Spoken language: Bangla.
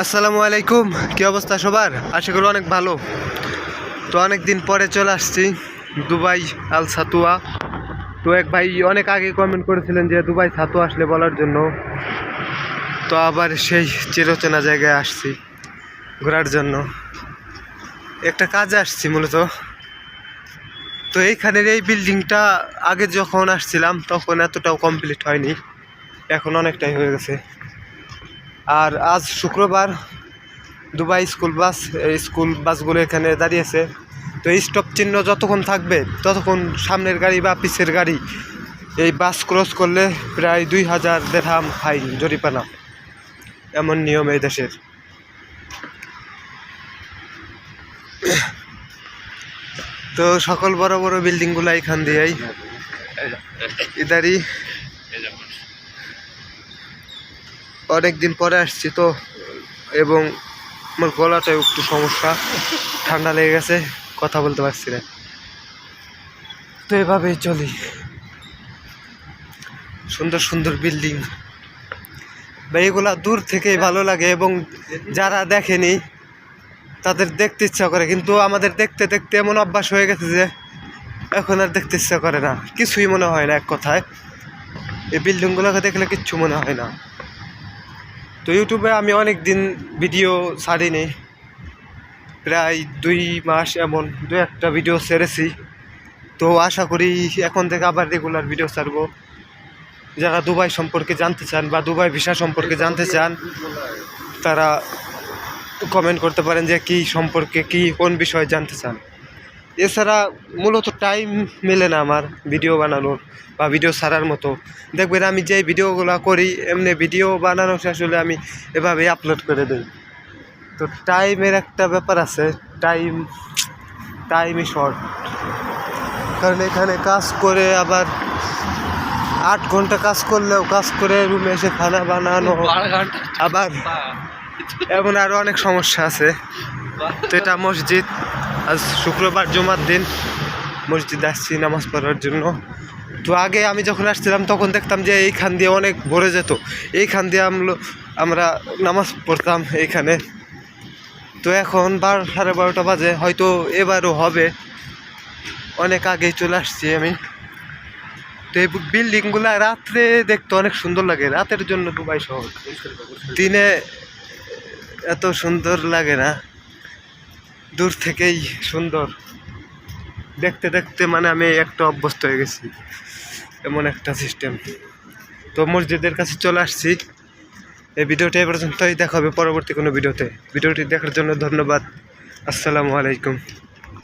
আসসালামু আলাইকুম। কি অবস্থা সবার? আশা করি অনেক ভালো। তো অনেক দিন পরে চলে আসছি দুবাই আল সাতুয়া। তো এক ভাই অনেক আগে কমেন্ট করেছিলেন যে দুবাই সাতুয়া আসলে বলার জন্য। তো আবার সেই চিরচেনা জায়গায় আসছি ঘোরার জন্য। একটা কাজে আসছি মূলত। তো এইখানের এই বিল্ডিংটা আগে যখন আসছিলাম তখন এতটাও কমপ্লিট হয়নি। এখন অনেকটাই হয়ে গেছে। আর আজ শুক্রবার দুবাই স্কুল বাস স্কুল বাসগুলো এখানে দাঁড়িয়েছে। তো এই স্টপ চিহ্ন যতক্ষণ থাকবে, ততক্ষণ সামনের গাড়ি বা পিছের গাড়ি এই বাস ক্রস করলে প্রায় দুই হাজার দেড়হাম ফাইন জরিপানা এমন নিয়ম এই দেশের। তো সকল বড় বড় বিল্ডিংগুলো এখান দিয়েই। ইদারি অনেক দিন পরে আসছি তো, এবং আমার গলাটাও একটু সমস্যা, ঠান্ডা লেগে গেছে, কথা বলতে পারছি না। তো এভাবেই চলি। সুন্দর সুন্দর বিল্ডিং। বা এগুলা দূর থেকেই ভালো লাগে, এবং যারা দেখেনি, তাদের দেখতে ইচ্ছা করে, কিন্তু আমাদের দেখতে দেখতে এমন অভ্যাস হয়ে গেছে যে, এখন আর দেখতে ইচ্ছা করে না। কিছুই মনে হয় না এক কথায়। এই বিল্ডিংগুলোকে দেখলে কিচ্ছু মনে হয় না। তো ইউটিউবে আমি অনেক দিন ভিডিও ছাড়িনি। প্রায় দুই মাস এমন, দু একটা ভিডিও ছেড়েছি। তো আশা করি এখন থেকে আবার রেগুলার ভিডিও ছাড়বো। যারা দুবাই সম্পর্কে জানতে চান বা দুবাই ভিসা সম্পর্কে জানতে চান, তারা কমেন্ট করতে পারেন যে কি সম্পর্কে, কি কোন বিষয়ে জানতে চান। এছাড়া মূলত টাইম মেলে না আমার ভিডিও বানানোর বা ভিডিও ছাড়ার মতো। দেখবেন আমি যে ভিডিওগুলো করি এমনি ভিডিও বানানো শেষ হলে আমি এভাবেই আপলোড করে দিই। তো টাইমের একটা ব্যাপার আছে টাইম টাইমই শর্ট কারণ এখানে কাজ করে আবার আট ঘণ্টা কাজ করলেও কাজ করে রুমে এসে খানা বানানো আবার এমন আরও অনেক সমস্যা আছে। তো এটা মসজিদ আজ শুক্রবার জমার দিন। মসজিদ আসছি নামাজ পড়ার জন্য। তো আগে আমি যখন আসছিলাম, তখন দেখতাম যে এইখান দিয়ে অনেক ভরে যেত। এইখান দিয়ে আমরা নামাজ পড়তাম এইখানে। তো এখন বারো, সাড়ে বারোটা বাজে। হয়তো এবারও হবে। অনেক আগেই চলে আসছি আমি। তো এই বিল্ডিংগুলো রাত্রে দেখতে অনেক সুন্দর লাগে। রাতের জন্য দুবাই শহর দিনে এত সুন্দর লাগে না। দূর থেকেই সুন্দর। দেখতে দেখতে মানে আমি একটা অভ্যস্ত হয়ে গেছি। এমন একটা সিস্টেম তো মসজিদের কাছে চলে আসছি। এই ভিডিওটি এ পর্যন্তই। দেখা হবে পরবর্তী কোনো ভিডিওতে। ভিডিওটি দেখার জন্য ধন্যবাদ। আসসালামু আলাইকুম।